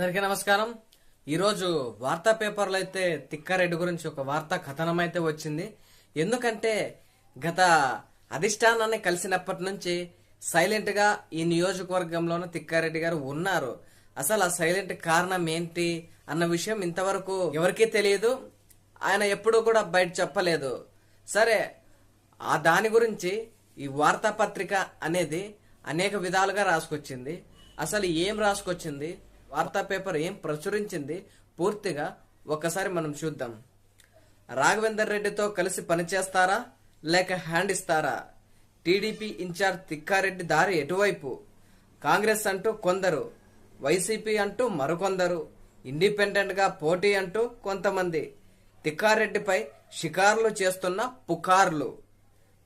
అందరికీ నమస్కారం. ఈరోజు వార్తా పేపర్లో అయితే తిక్కారెడ్డి గురించి ఒక వార్తా కథనం అయితే వచ్చింది. ఎందుకంటే గత అధిష్టానాన్ని కలిసినప్పటి నుంచి సైలెంట్గా ఈ నియోజకవర్గంలోనే తిక్కారెడ్డి గారు ఉన్నారు. అసలు ఆ సైలెంట్ కారణం ఏంటి అన్న విషయం ఇంతవరకు ఎవరికీ తెలియదు. ఆయన ఎప్పుడూ కూడా బయట చెప్పలేదు. సరే ఆ దాని గురించి ఈ వార్తాపత్రిక అనేది అనేక విధాలుగా రాసుకొచ్చింది. అసలు ఏం రాసుకొచ్చింది? వార్తా పేపర్ ఏం ప్రచురించింది? పూర్తిగా ఒకసారి మనం చూద్దాం. రాఘవేందర్ రెడ్డితో కలిసి పనిచేస్తారా? లేక హ్యాండ్ ఇస్తారా? టీడీపీ ఇన్ఛార్జ్ తిక్కారెడ్డి దారి ఎటువైపు? కాంగ్రెస్ అంటూ కొందరు వైసీపీ అంటూ మరికొందరు ఇండిపెండెంట్గా పోటీ అంటూ కొంతమంది. తిక్కారెడ్డిపై షికారులు చేస్తున్న పుకార్లు.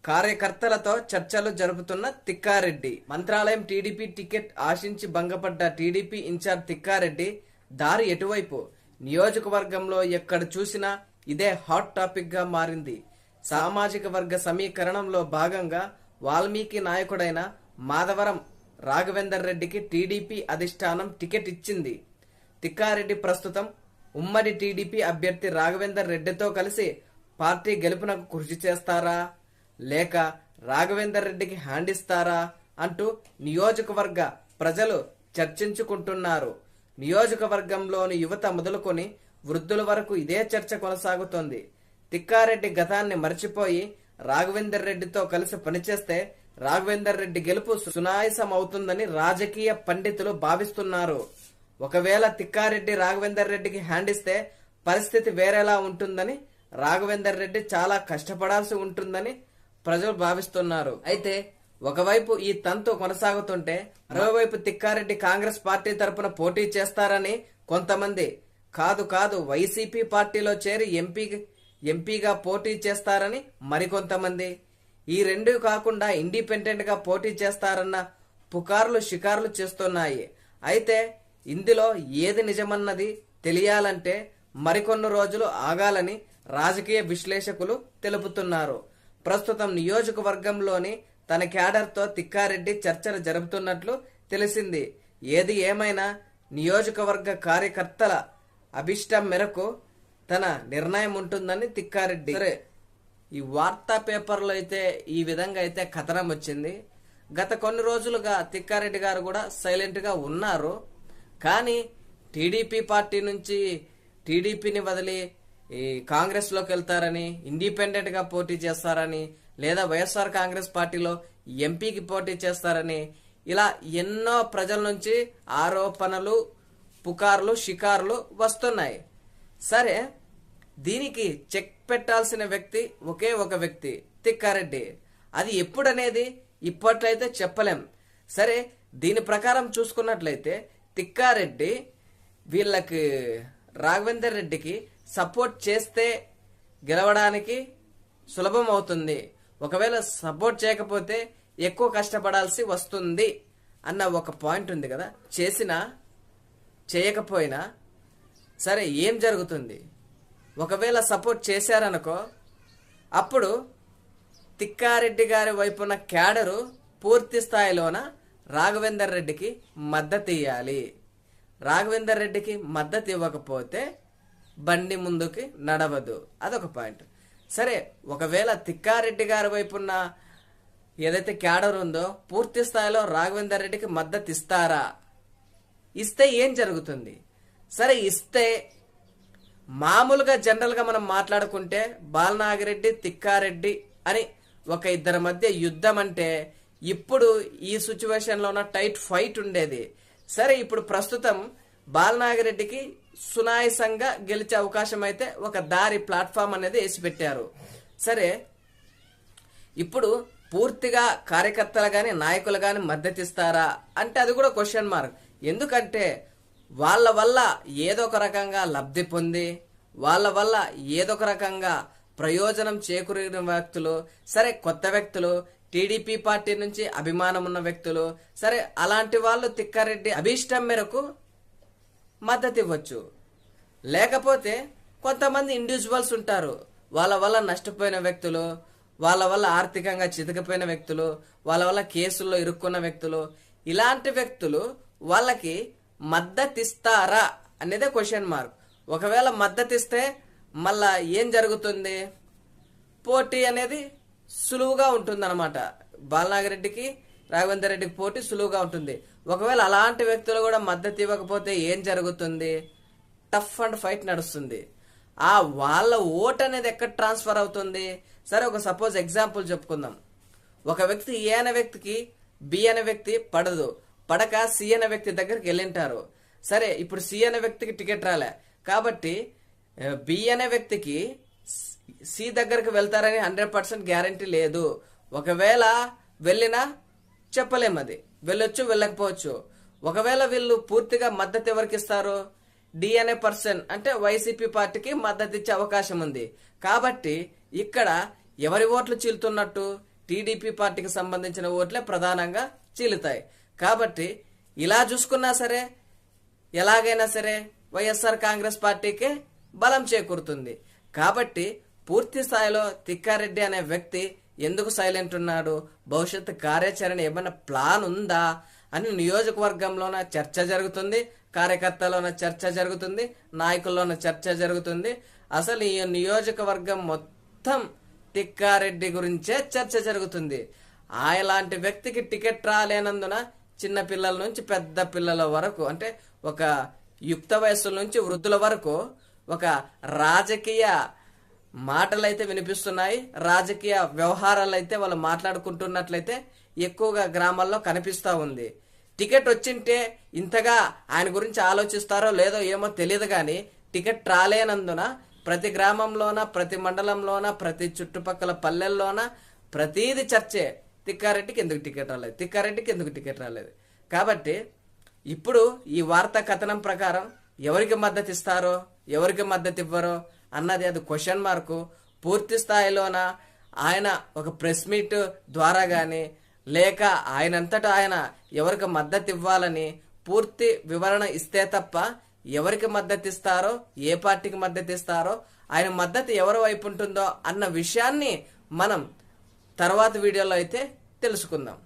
కార్యకర్తలతో చర్చలు జరుపుతున్న తిక్కారెడ్డి. మంత్రాలయం టీడీపీ టికెట్ ఆశించి భంగపడ్డ టీడీపీ ఇన్ఛార్జ్ తిక్కారెడ్డి దారి ఎటువైపు? నియోజకవర్గంలో ఎక్కడ చూసినా ఇదే హాట్ టాపిక్గా మారింది. సామాజిక వర్గ సమీకరణంలో భాగంగా వాల్మీకి నాయకుడైన మాధవరం రాఘవేందర్ రెడ్డికి టీడీపీ అధిష్టానం టికెట్ ఇచ్చింది. తిక్కారెడ్డి ప్రస్తుతం ఉమ్మడి టీడీపీ అభ్యర్థి రాఘవేందర్ రెడ్డితో కలిసి పార్టీ గెలుపునకు కృషి చేస్తారా? లేక రాఘవేందర్ రెడ్డికి హ్యాండ్ ఇస్తారా అంటూ నియోజకవర్గ ప్రజలు చర్చించుకుంటున్నారు. నియోజకవర్గంలోని యువత మొదలుకొని వృద్ధుల వరకు ఇదే చర్చ కొనసాగుతోంది. తిక్కారెడ్డి గతాన్ని మర్చిపోయి రాఘవేందర్ రెడ్డితో కలిసి పనిచేస్తే రాఘవేందర్ రెడ్డి గెలుపు సునాయసం అవుతుందని రాజకీయ పండితులు భావిస్తున్నారు. ఒకవేళ తిక్కారెడ్డి రాఘవేందర్ రెడ్డికి హ్యాండ్ ఇస్తే పరిస్థితి వేరేలా ఉంటుందని రాఘవేందర్ రెడ్డి చాలా కష్టపడాల్సి ఉంటుందని ప్రజలు భావిస్తున్నారు. అయితే ఒకవైపు ఈ తంతు కొనసాగుతుంటే మరోవైపు తిక్కారెడ్డి కాంగ్రెస్ పార్టీ తరపున పోటీ చేస్తారని కొంతమంది. కాదు కాదు వైసీపీ పార్టీలో చేరి ఎంపీ ఎంపీగా పోటీ చేస్తారని మరికొంతమంది. ఈ రెండు కాకుండా ఇండిపెండెంట్గా పోటీ చేస్తారన్న పుకార్లు షికార్లు చేస్తున్నాయి. అయితే ఇందులో ఏది నిజమన్నది తెలియాలంటే మరికొన్ని రోజులు ఆగాలని రాజకీయ విశ్లేషకులు తెలుపుతున్నారు. ప్రస్తుతం నియోజకవర్గంలోని తన క్యాడర్తో తిక్కారెడ్డి చర్చలు జరుపుతున్నట్లు తెలిసింది. ఏది ఏమైనా నియోజకవర్గ కార్యకర్తల అభిష్టం మేరకు తన నిర్ణయం ఉంటుందని తిక్కారెడ్డి. సరే ఈ వార్తా పేపర్లో అయితే ఈ విధంగా అయితే కథనం వచ్చింది. గత కొన్ని రోజులుగా తిక్కారెడ్డి గారు కూడా సైలెంట్గా ఉన్నారు. కానీ టీడీపీ పార్టీ నుంచి టీడీపీని వదిలి ఈ కాంగ్రెస్లోకి వెళ్తారని ఇండిపెండెంట్గా పోటీ చేస్తారని లేదా వైఎస్ఆర్ కాంగ్రెస్ పార్టీలో ఎంపీకి పోటీ చేస్తారని ఇలా ఎన్నో ప్రజల నుంచి ఆరోపణలు పుకార్లు షికార్లు వస్తున్నాయి. సరే దీనికి చెక్ పెట్టాల్సిన వ్యక్తి ఒకే ఒక వ్యక్తి తిక్కారెడ్డి. అది ఎప్పుడనేది ఇప్పట్లయితే చెప్పలేం. సరే దీని ప్రకారం చూసుకున్నట్లయితే తిక్కారెడ్డి వీళ్ళకి రాఘవేందర్ రెడ్డికి సపోర్ట్ చేస్తే గెలవడానికి సులభం అవుతుంది ఒకవేళ సపోర్ట్ చేయకపోతే ఎక్కువ కష్టపడాల్సి వస్తుంది అన్న ఒక పాయింట్ ఉంది కదా. చేసినా చేయకపోయినా సరే ఏం జరుగుతుంది? ఒకవేళ సపోర్ట్ చేశారనుకో అప్పుడు తిక్కారెడ్డి గారి వైపున క్యాడరు పూర్తి స్థాయిలోన రాఘవేందర్ రెడ్డికి మద్దతు ఇవ్వాలి రాఘవేందర్ రెడ్డికి మద్దతు ఇవ్వకపోతే బండి ముందుకి నడవదు. అదొక పాయింట్. సరే ఒకవేళ తిక్కారెడ్డి గారి వైపున్న ఏదైతే క్యాడర్ ఉందో పూర్తి స్థాయిలో రాఘవేందర్ రెడ్డికి మద్దతు ఇస్తారా? ఇస్తే ఏం జరుగుతుంది? సరే ఇస్తే మామూలుగా జనరల్గా మనం మాట్లాడుకుంటే బాలనాగిరెడ్డి తిక్కారెడ్డి అని ఒక ఇద్దరి మధ్య యుద్ధం అంటే ఇప్పుడు ఈ సిచ్యువేషన్లో ఉన్న టైట్ ఫైట్ ఉండేది. సరే ఇప్పుడు ప్రస్తుతం బాలనాగిరెడ్డికి సునాయసంగా గెలిచే అవకాశం అయితే ఒక దారి ప్లాట్ఫామ్ అనేది వేసి పెట్టారు సరే ఇప్పుడు పూర్తిగా కార్యకర్తలు కానీ నాయకులు కానీ మద్దతిస్తారా అంటే అది కూడా క్వశ్చన్ మార్క్ ఎందుకంటే వాళ్ళ వల్ల ఏదో ఒక రకంగా లబ్ధి పొంది వాళ్ళ వల్ల ఏదో ఒక రకంగా ప్రయోజనం చేకూరిన వ్యక్తులు సరే కొత్త వ్యక్తులు టీడీపీ పార్టీ నుంచి అభిమానం ఉన్న వ్యక్తులు సరే అలాంటి వాళ్ళు తిక్కారెడ్డి అభీష్టం మేరకు మద్దతు ఇవ్వచ్చు లేకపోతే కొంతమంది ఇండివిజువల్స్ ఉంటారు. వాళ్ళ వల్ల నష్టపోయిన వ్యక్తులు వాళ్ళ వల్ల ఆర్థికంగా చితకపోయిన వ్యక్తులు వాళ్ళ వల్ల కేసుల్లో ఇరుక్కున్న వ్యక్తులు ఇలాంటి వ్యక్తులు వాళ్ళకి మద్దతిస్తారా అనేదే క్వశ్చన్ మార్క్ ఒకవేళ మద్దతిస్తే మళ్ళా ఏం జరుగుతుంది? పోటీ అనేది సులువుగా ఉంటుందన్నమాట. బాలనాగిరెడ్డికి రాఘవేందర్ రెడ్డికి పోటీ సులువుగా ఉంటుంది. ఒకవేళ అలాంటి వ్యక్తులు కూడా మద్దతు ఇవ్వకపోతే ఏం జరుగుతుంది? టఫ్ అండ్ ఫైట్ నడుస్తుంది. ఆ వాళ్ళ ఓట్ అనేది ఎక్కడ ట్రాన్స్ఫర్ అవుతుంది? సరే ఒక సపోజ్ ఎగ్జాంపుల్ చెప్పుకుందాం. ఒక వ్యక్తి ఏ అనే వ్యక్తికి బి అనే వ్యక్తి పడదు. పడక సి అనే వ్యక్తి దగ్గరికి వెళ్ళింటారు. సరే ఇప్పుడు సి అనే వ్యక్తికి టికెట్ రాలే. కాబట్టి బి అనే వ్యక్తికి సి దగ్గరికి వెళ్తారని హండ్రెడ్ పర్సెంట్ గ్యారంటీ లేదు. ఒకవేళ వెళ్ళినా చెప్పలేం అది. వెళ్ళొచ్చు వెళ్ళకపోవచ్చు. ఒకవేళ వీళ్ళు పూర్తిగా మద్దతు ఎవరికి ఇస్తారు డి అనే పర్సన్ అంటే వైసీపీ పార్టీకి మద్దతు ఇచ్చే అవకాశం ఉంది. కాబట్టి ఇక్కడ ఎవరి ఓట్లు చీలుతున్నట్టు? టీడీపీ పార్టీకి సంబంధించిన ఓట్లే ప్రధానంగా చీలుతాయి. కాబట్టి ఇలా చూసుకున్నా సరే ఎలాగైనా సరే వైఎస్ఆర్ కాంగ్రెస్ పార్టీకి బలం చేకూరుతుంది. కాబట్టి పూర్తి స్థాయిలో తిక్కారెడ్డి అనే వ్యక్తి ఎందుకు సైలెంట్ ఉన్నాడు? భవిష్యత్తు కార్యాచరణ ఏమైనా ప్లాన్ ఉందా? అని నియోజకవర్గంలోన చర్చ జరుగుతుంది కార్యకర్తలోన చర్చ జరుగుతుంది నాయకుల్లోన చర్చ జరుగుతుంది. అసలు ఈ నియోజకవర్గం మొత్తం తిక్కారెడ్డి గురించే చర్చ జరుగుతుంది. ఆయలాంటి వ్యక్తికి టికెట్ రాలేనందున చిన్న పిల్లల నుంచి పెద్ద పిల్లల వరకు అంటే ఒక యుక్త వయస్సుల నుంచి వృద్ధుల వరకు ఒక రాజకీయ మాటలైతే వినిపిస్తున్నాయి రాజకీయ వ్యవహారాలు అయితే వాళ్ళు మాట్లాడుకుంటున్నట్లయితే ఎక్కువగా గ్రామాల్లో కనిపిస్తూ ఉంది. టికెట్ వచ్చింటే ఇంతగా ఆయన గురించి ఆలోచిస్తారో లేదో ఏమో తెలియదు కానీ టికెట్ రాలేనందున ప్రతి గ్రామంలోన ప్రతి మండలంలోన ప్రతి చుట్టుపక్కల పల్లెల్లోన ప్రతీది చర్చే తిక్కారెడ్డికి ఎందుకు టికెట్ రాలేదు తిక్కారెడ్డికి ఎందుకు టికెట్ రాలేదు. కాబట్టి ఇప్పుడు ఈ వార్తా కథనం ప్రకారం ఎవరికి మద్దతు ఇస్తారో ఎవరికి మద్దతు ఇవ్వరో అన్నది అది క్వశ్చన్ మార్కు పూర్తి స్థాయిలోన ఆయన ఒక ప్రెస్ మీట్ ద్వారా కానీ లేక ఆయనంతటా ఆయన ఎవరికి మద్దతు ఇవ్వాలని పూర్తి వివరణ ఇస్తే తప్ప ఎవరికి మద్దతు ఇస్తారో ఏ పార్టీకి మద్దతు ఇస్తారో ఆయన మద్దతు ఎవరి వైపు ఉంటుందో అన్న విషయాన్ని మనం తర్వాత వీడియోలో అయితే తెలుసుకుందాం.